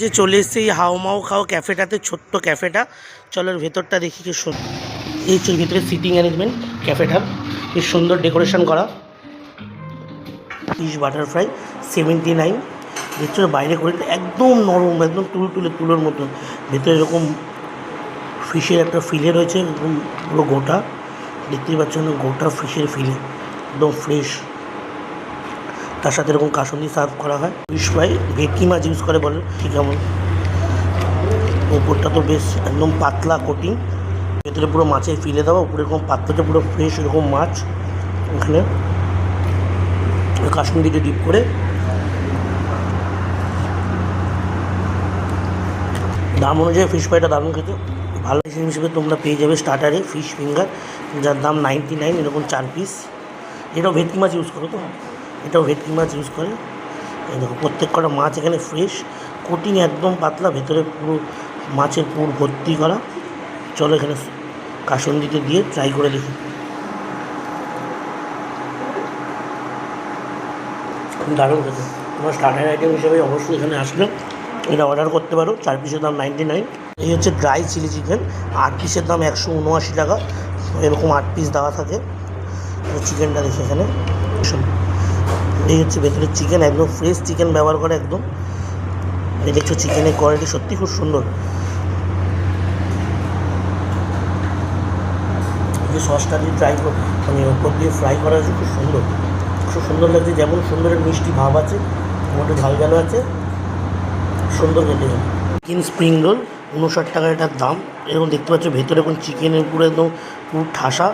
যে চলে এসেছে, এই হাওমাও খাও ক্যাফেটাতে, ছোট্ট ক্যাফেটা। চলো ভেতরটা দেখি কি সুন্দর এই হচ্ছে ভেতরে সিটিং অ্যারেঞ্জমেন্ট ক্যাফেটার কি সুন্দর ডেকোরেশন করা। ফিশ বাটারফ্রাই সেভেন্টি নাইন ভেতরে বাইরে করে একদম নরম, একদম তুল তুলে তুলোর মতন ভেতরে এরকম ফিশের একটা ফিলে রয়েছে, একদম পুরো গোটা। দেখতেই পাচ্ছ না গোটা ফিশের ফিলে একদম ফ্রেশ তার সাথে এরকম কাসুন্দি সার্ভ করা হয়। ফিশ ফ্রাই ভেটকি মাছ ইউজ করে বলে, ঠিক কেমন ওপরটা তো বেশ একদম পাতলা কোটিং ভেতরে পুরো মাছের ফিলে দেওয়া, উপরে এরকম পাত্রটা পুরো ফ্রেশ এরকম মাছ। ওখানে কাসুন্দিতে ডিপ করে। দাম অনুযায়ী ফিশ ফ্রাইটা দারুণ খেতে। ভালো হিসেবে হিসেবে তোমরা পেয়ে যাবে স্টার্টারে ফিশ ফিঙ্গার যার দাম নাইনটি নাইন এরকম চার পিস এটাও ভেটকি মাছ ইউজ করো, তো এটাও ভেটকি মাছ ইউজ করে। এই দেখো, প্রত্যেক কটা মাছ এখানে ফ্রেশ কোটিং একদম পাতলা, ভেতরে পুরো মাছের পুর ভর্তি করা। চলো এখানে কাসন্দিতে দিয়ে ট্রাই করে দেখি। দারুণ খেতে। তোমার স্টার্টার আইটেম হিসেবে অবশ্যই এখানে আসলে এটা অর্ডার করতে পারো, চার পিসের দাম নাইনটি নাইন এই হচ্ছে ড্রাই চিলি চিকেন আট পিসের দাম একশো উনআশি টাকা। এরকম আট পিস দেওয়া থাকে। চিকেনটা দেখি এখানে। এই হচ্ছে ভেতরে চিকেন একদম ফ্রেশ চিকেন ব্যবহার করে একদম। এই দেখছ চিকেনের কোয়ালিটি সত্যি খুব সুন্দর। যে সসটা দিয়ে ট্রাই মানে ওপর দিয়ে ফ্রাই করা হয়েছে, খুব সুন্দর। খুব সুন্দর লাগছে, যেমন সুন্দরের মিষ্টি ভাব আছে, মোটে ঝাল আছে, সুন্দর খেতে চিকেন স্প্রিং রোল উনষাট টাকা এটার দাম। এরকম দেখতে পাচ্ছ, ভেতরে এখন চিকেনের পুরো একদম পুরো ঠাসা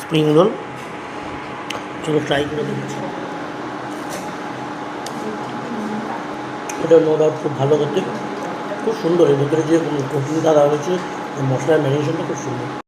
স্প্রিং রোল চলো ট্রাই করে দেখছি। এটা নো ডাউট খুব ভালো করতে খুব সুন্দর, এর ভিতরে যে কোটিংটা দাদা রয়েছে, মশলার ম্যারিনেশনটা খুব সুন্দর।